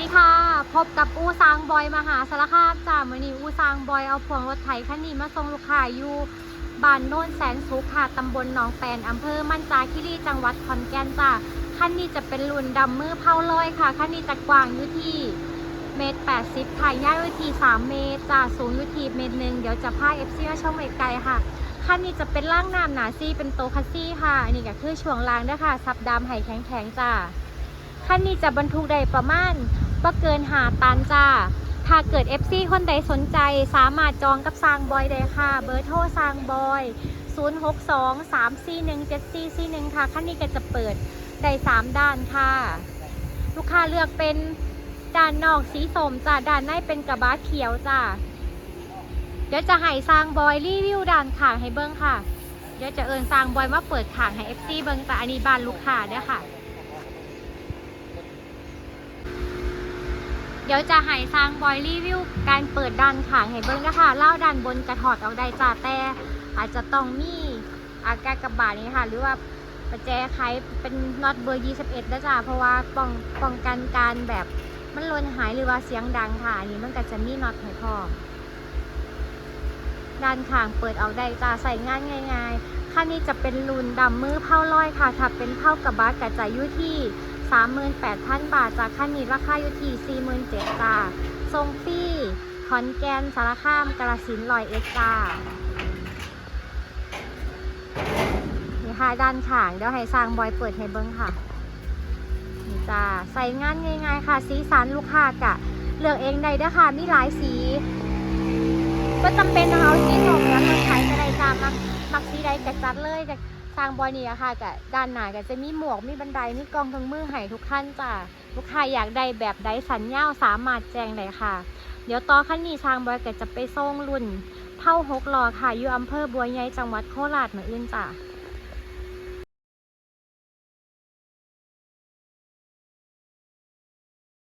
ดีค่ะ พบกับอูซางบอยมหาสารคามจ้ามื่อนี้อูซางบอยเอาพวงรถไถคันนี้มาส่งลูกค้าอยู่บ้านโน่นแสนสุขค่ะตำบลหนองแปนอำเภอมั่นจาคิรีจังหวัดขอนแก่นจ้าคันนี้จะเป็นรุ่นดำมือเผาลอยค่ะคันนี้จะกว้างอยู่ที่เมตรแปดสิบค่ะยาวอยู่ที่สามเมตรจ้าสูงอยู่ที่เมตรหนึ่งเดี๋ยวจะพาเอฟซีมาชมไกลๆค่ะคันนี้จะเป็นล่างน้ำหนาซี่เป็นโตคัสซี่ค่ะอันนี้ก็คือช่วงล่างด้วยค่ะซับดำไห่แข็งๆจ้าคันนี้จะบรรทุกได้ประมาณ บ่เกินหาตันจ้า ถ้าเกิด FC คนใดสนใจสามารถจองกับซางบอยได้ค่ะ เบอร์โทรซางบอย 062 341 7441 ค่ะคันนี้ก็จะเปิดได้3ด้านค่ะ ลูกค้าเลือกเป็นด้านนอกสีส้มจ้าด้านในเป็นกระบะเขียวจ้าเดี๋ยวจะให้ซางบอยรีวิวด้านข้างให้เบิ้งค่ะ เดี๋ยวจะเอินซางบอยมาเปิดข้างให้ FC เบิ้งจ้าอันนี้บ้านลูกค้าเด้อค่ะ เดี๋ยวจะห้สร้างบอยรีวิวการเปิดด้านข้างให้เบิ้งนะคะเล่าด้านบนกระถอดออกได้จ้าแต่อาจจะต้องมีอากาศกระบาดนี้ค่ะ หรือว่าประแจไขเป็นน็อตเบอร์ 21นะจ้าเพราะว่าป้องป้องกันการแบบมันหลนหายหรือว่าเสียงดังค่ะอันนี้มันก็จะมีน็อตให้พร้อมด้านข้างเปิดเอาได้จ้าใส่งานง่ายๆคันนี้จะเป็นรุ่นดำมือเผาลอยค่ะถ้าเป็นเผากระบะกระจายอยู่ที่ 38,000 บาท จากคันนี้ราคาอยู่ที่47,000จ้าทรงฟรีขอนแก่นสารคามกาฬสินลอยเอ็ดจ้านี่ค่ะด้านขางเดี๋ยวให้สร้างบอยเปิดให้เบิ้งค่ะนี่จ้าใส่งานง่ายๆค่ะ สีสันลูกค้ากะเลือกเองได้เด้อค่ะมีหลายสีก็จำเป็นนะคะเอาสีส้มแล้วก็ใช้ก็ได้จ้ามักมักสีใดกระจัดเลยแต่ทางบอยนี่อะค่ะกับด้านหน้าก็จะมีหมวกมีบันไดมีกล้องทั้งมือให้ทุกท่านจ้าลูกค้าอยากได้แบบใดสัญญาสามารถแจ้งได้ค่ะ เดี๋ยวต่อขั้นนี้ทางบอยก็จะไปส่งรุ่นเท่าหกลอค่ะอยู่อำเภอบัวใหญ่จังหวัดโคราชเหมือนอื่นจ้า